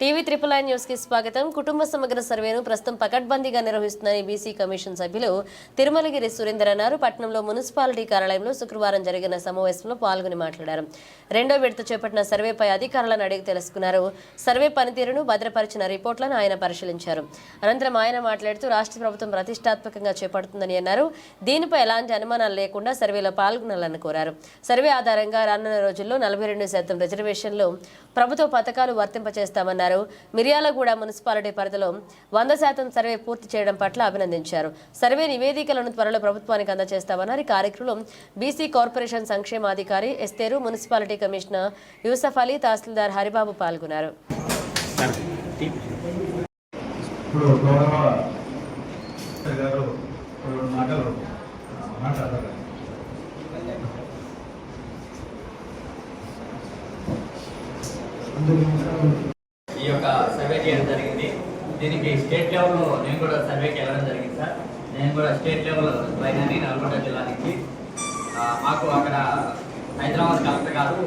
TV triple I న్యూస్కి స్వాగతం. కుటుంబ సమగ్ర సర్వేను ప్రస్తుతం పకడ్బందీగా నిర్వహిస్తున్నారని బీసీ కమిషన్ సభ్యులు తిరుమలగిరి సురేందర్ అన్నారు. పట్టణంలో మున్సిపాలిటీ కార్యాలయంలో శుక్రవారం జరిగిన సమావేశంలో పాల్గొని మాట్లాడారు. రెండో విడత చేపట్టిన సర్వేపై అధికారులను అడిగి తెలుసుకున్నారు. సర్వే పనితీరును భద్రపరిచిన రిపోర్టులను ఆయన పరిశీలించారు. అనంతరం ఆయన మాట్లాడుతూ రాష్ట్ర ప్రభుత్వం ప్రతిష్టాత్మకంగా చేపడుతుందని అన్నారు. దీనిపై ఎలాంటి అనుమానాలు లేకుండా సర్వేలో పాల్గొనాలని కోరారు. సర్వే ఆధారంగా రానున్న రోజుల్లో నలభై రెండు శాతం రిజర్వేషన్లు ప్రభుత్వ పథకాలు వర్తింపచేస్తామన్నారు మిర్యాలగూడ మున్సిపాలిటీ పరిధిలో వంద శాతం సర్వే పూర్తి చేయడం పట్ల అభినందించారు. సర్వే నివేదికలను త్వరలో ప్రభుత్వానికి అందజేస్తామన్నారు. ఈ కార్యక్రమం బీసీ కార్పొరేషన్ సంక్షేమాధికారి ఎస్తేరు మున్సిపాలిటీ కమిషనర్ యూసఫ్ అలీ తహసీల్దార్ హరిబాబు పాల్గొన్నారు. ఇప్పుడు గౌరవ గారు రెండు మాటలు మాట్లాడారు ఈ యొక్క సర్వే చేయడం జరిగింది దీనికి స్టేట్ లెవెల్లో నేను కూడా సర్వేకి వెళ్ళడం జరిగింది సార్. నేను కూడా స్టేట్ లెవెల్ పైనని నల్గొండ జిల్లా నుంచి మాకు అక్కడ హైదరాబాద్ కలెక్టర్ గారు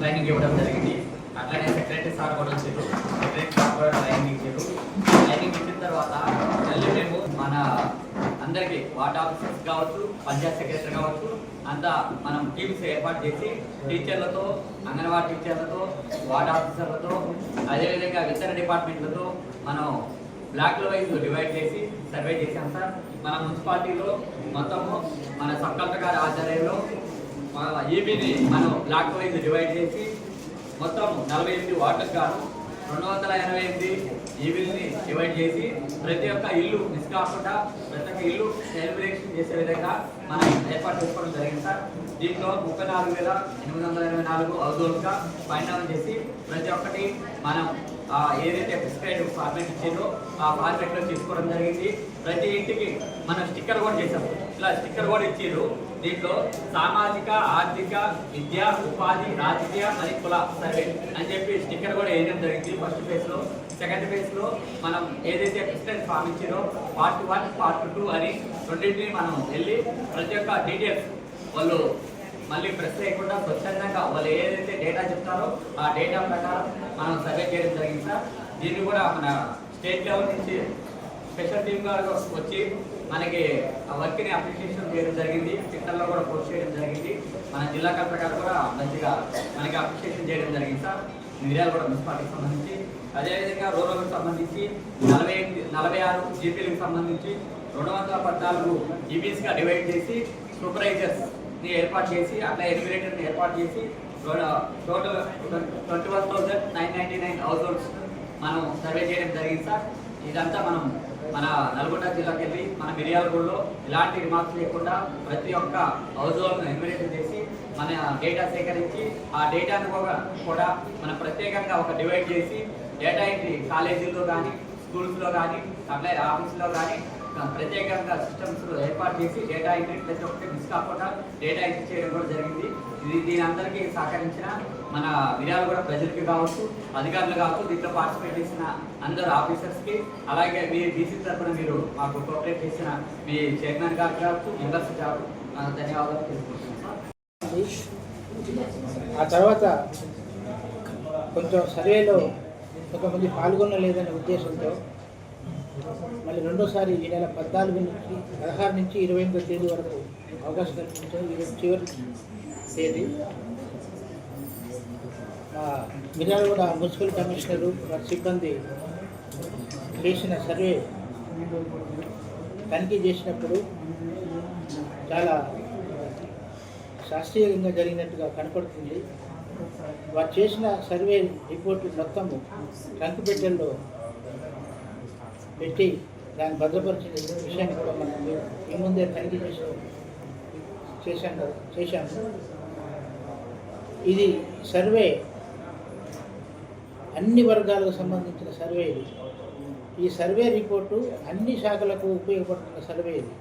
ట్రైనింగ్ ఇవ్వడం జరిగింది. అట్లనే సెక్రటరీ సార్ కూడా వచ్చారు. సెక్రటరీ సార్ కూడా ట్రైనింగ్ ఇచ్చారు. ట్రైనింగ్ ఇచ్చిన తర్వాత మళ్ళీ మేము మన అందరికీ వార్డ్ ఆఫీసర్స్ కావచ్చు పంచాయత్ సెక్రటరీ కావచ్చు అంతా మనం టీమ్స్ ఏర్పాటు చేసి టీచర్లతో అంగన్వాడీ టీచర్లతో వార్డ్ ఆఫీసర్లతో అదేవిధంగా ఇతర డిపార్ట్మెంట్లతో మనం బ్లాక్ల వైజ్ డివైడ్ చేసి సర్వే చేసాం సార్. మన మున్సిపాలిటీలో మొత్తము మన సబ్ గారి ఆధ్వర్యంలో ఏపీని మనం బ్లాక్ వైజ్ డివైడ్ చేసి మొత్తం నలభై ఎనిమిది వార్డులకు గాను రెండు వందల ఎనభై ఎనిమిది ఈవిల్ని డివైడ్ చేసి ప్రతి ఒక్క ఇల్లు మిస్ కాకుండా ప్రతి ఒక్క ఇల్లు సెలబ్రేషన్ చేసే విధంగా మనం ఏర్పాటు చేసుకోవడం జరిగింది సార్. దీంట్లో ముప్పై నాలుగు వేల ఎనిమిది వందల ఎనభై నాలుగు హౌస్హోల్డ్గా ఫైండ్ అవుట్ చేసి ప్రతి ఒక్కటి మనం ఏదైతే ప్రిస్క్రైబ్ ఫార్మేట్ ఇచ్చిందో ఆ ఫార్మేట్లో తీసుకోవడం జరిగింది. ప్రతి ఇంటికి మనం స్టిక్కర్ కూడా చేసాం ఇలా స్టిక్కర్ కూడా ఇచ్చారు దీంట్లో సామాజిక ఆర్థిక విద్య ఉపాధి రాజకీయ మరి కుల సర్వే అని చెప్పి స్టిక్కర్ కూడా వేయడం జరిగింది ఫస్ట్ ఫేజ్లో సెకండ్ ఫేజ్లో మనం ఏదైతే క్రిస్టియన్ ఫామ్ ఇచ్చారో పార్ట్ వన్ పార్ట్ టూ అని రెండింటిని మనం వెళ్ళి ప్రతి ఒక్క డీటెయిల్స్ వాళ్ళు మళ్ళీ ప్రెస్ లేకుండా స్వచ్ఛందంగా వాళ్ళు ఏదైతే డేటా చెప్తారో ఆ డేటా ప్రకారం మనం సర్వే చేయడం జరిగింది సార్. దీన్ని కూడా మన స్టేట్ లెవెల్ నుంచి స్పెషల్ టీమ్ గారు వచ్చి మనకి ఆ వర్క్ని అప్రిషియేషన్ చేయడం జరిగింది. ట్విట్టర్లో కూడా పోస్ట్ చేయడం జరిగింది. మన జిల్లా కలెక్టర్ గారు కూడా మంచిగా మనకి అప్రిషియేషన్ చేయడం జరిగింది సార్. మిర్యాల కూడా మున్సిపాలిటీకి సంబంధించి. అదేవిధంగా రూరల్కి సంబంధించి నలభై ఎనిమిది నలభై ఆరు జీపీలకు సంబంధించి రెండు వందల పద్నాలుగు ఈబీస్గా డివైడ్ చేసి ఏర్పాటు చేసి అట్లా ఎలిమినేటర్ని ఏర్పాటు చేసి total twenty one thousand nine ninety nine households మనం సర్వే చేయడం జరిగింది సార్. ఇదంతా మనం మన నల్గొండ జిల్లాకి వెళ్ళి మన మిర్యాలగూడలో ఎలాంటి రిమార్క్స్ లేకుండా ప్రతి ఒక్క హౌస్ హోల్డ్ను ఎన్విరేషన్ చేసి మన డేటా సేకరించి ఆ డేటాను కూడా కూడా మనం ప్రత్యేకంగా ఒక డివైడ్ చేసి డేటా ఎంట్రీ కాలేజీల్లో కానీ స్కూల్స్లో కానీ సప్లై ఆఫీస్లో కానీ ప్రత్యేకంగా సిస్టమ్స్ ఏర్పాటు చేసి డేటా ఎంట్రీ ప్రతి ఒక్కటి మిస్ కాకుండా డేటా ఎంట్రీ చేయడం కూడా జరిగింది. ఇది దీని అందరికీ సహకరించిన మన విరాలు కూడా ప్రజలకి కావచ్చు అధికారులు కావచ్చు దీంట్లో పార్టిసిపేట్ చేసిన అందరు ఆఫీసర్స్కి అలాగే మీ బీసీ తరఫున మీరు మాకు కోఆపరేట్ చేసిన మీ చైర్మన్ గారు కావచ్చు మెంబర్స్ కావచ్చు ధన్యవాదాలు తెలుసుకుంటున్నాం ఆ తర్వాత కొంచెం సర్వేలో కొంతమంది పాల్గొనలేదనే ఉద్దేశంతో మళ్ళీ రెండోసారి ఈ నెల పద్నాలుగు నుంచి పదహారు నుంచి ఇరవై ఎనిమిదో తేదీ వరకు అవకాశం కల్పించారు ఈరోజు చివరి తేదీ. మా మిర్యాలగూడ మున్సిపల్ కమిషనరు వారి సిబ్బంది చేసిన సర్వే తనిఖీ చేసినప్పుడు చాలా శాస్త్రీయంగా జరిగినట్టుగా కనపడుతుంది. వారు చేసిన సర్వే రిపోర్టు మొత్తము ట్రంక్ పెట్టెల్లో పెట్టి దాన్ని భద్రపరిచిన విషయాన్ని కూడా మనం ఈ ముందే తనిఖీ చేసి చేశాం కదా చేశాము. ఇది సర్వే. అన్ని వర్గాలకు సంబంధించిన సర్వే ఇది. ఈ సర్వే రిపోర్టు అన్ని శాఖలకు ఉపయోగపడుతున్న సర్వే ఇది.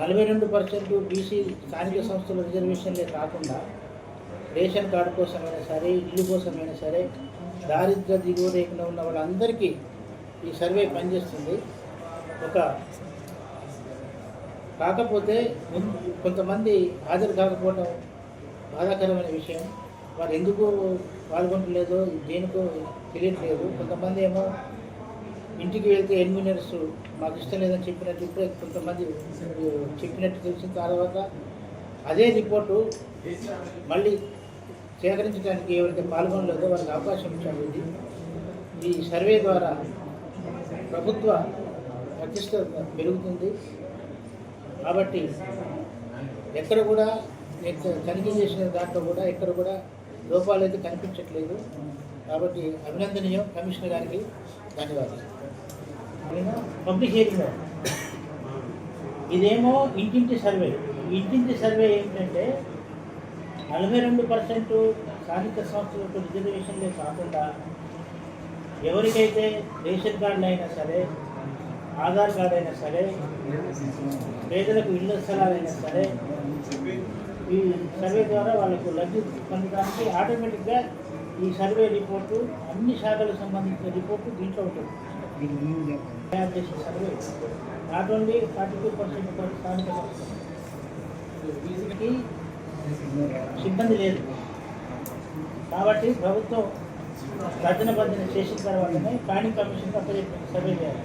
నలభై రెండు పర్సెంట్ బీసీ స్థానిక సంస్థల రిజర్వేషన్లే కాకుండా రేషన్ కార్డు కోసమైనా సరే ఇల్లు కోసమైనా సరే దారిద్ర దిగువ రేఖలో ఉన్న వాళ్ళందరికీ ఈ సర్వే పనిచేస్తుంది. ఒక కాకపోతే కొంతమంది హాజరు కాకపోవడం బాధాకరమైన విషయం. వారు ఎందుకు పాల్గొనట్లేదో దేనికో తెలియట్లేదు. కొంతమంది ఏమో ఇంటికి వెళ్తే ఎన్మినర్స్ మాకు ఇష్టం లేదని చెప్పినట్టు ఇప్పుడే కొంతమంది చెప్పినట్టు తెలిసిన తర్వాత అదే రిపోర్టు మళ్ళీ సేకరించడానికి ఎవరైతే పాల్గొనలేదో వారికి అవకాశం ఇచ్చాము ఇది ఈ సర్వే ద్వారా ప్రభుత్వ ప్రతిష్ట పెరుగుతుంది. కాబట్టి ఎక్కడ కూడా తనిఖీ చేసిన దాంట్లో కూడా ఎక్కడ కూడా లోపాలు అయితే కనిపించట్లేదు. కాబట్టి అభినందనీయం కమిషనర్ గారికి ధన్యవాదాలు. నేను పబ్లిక్ హియరింగ్ ఇదేమో ఇంటింటి సర్వే. ఇంటింటి సర్వే ఏంటంటే నలభై రెండు పర్సెంట్ స్థానిక సంస్థలకు రిజర్వేషన్లే కాకుండా ఎవరికైతే రేషన్ కార్డు అయినా సరే ఆధార్ కార్డు అయినా సరే పేదలకు ఇళ్ళ స్థలాలైనా సరే ఈ సర్వే ద్వారా వాళ్ళకు లబ్ధి పొందడానికి ఆటోమేటిక్గా ఈ సర్వే రిపోర్టు అన్ని శాఖలకు సంబంధించిన రిపోర్టు దీంట్లో ఉంటుంది. తయారు చేసిన survey. Not only forty two percent స్థానిక సిబ్బంది లేదు. కాబట్టి ప్రభుత్వం రచన భర్జన చేసిన తర్వాతనే ప్లానింగ్ కమిషన్ అప్పచెప్పిన సర్వే చేయాలి.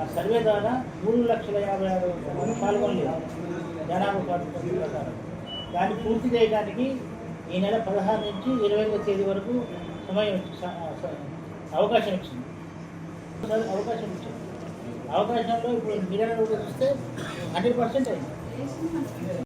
ఆ సర్వే ద్వారా మూడు లక్షల యాభై ఆరు మంది పాల్గొనలేదు జనాభా ప్రాతిపదిక ప్రకారం దాన్ని పూర్తి చేయడానికి ఈ నెల పదహారు నుంచి ఇరవై ఎనిమిది తేదీ వరకు సమయం అవకాశం ఇచ్చింది. అవకాశం ఇచ్చింది అవకాశంలో ఇప్పుడు మీడియా చూస్తే హండ్రెడ్ పర్సెంట్ అయింది.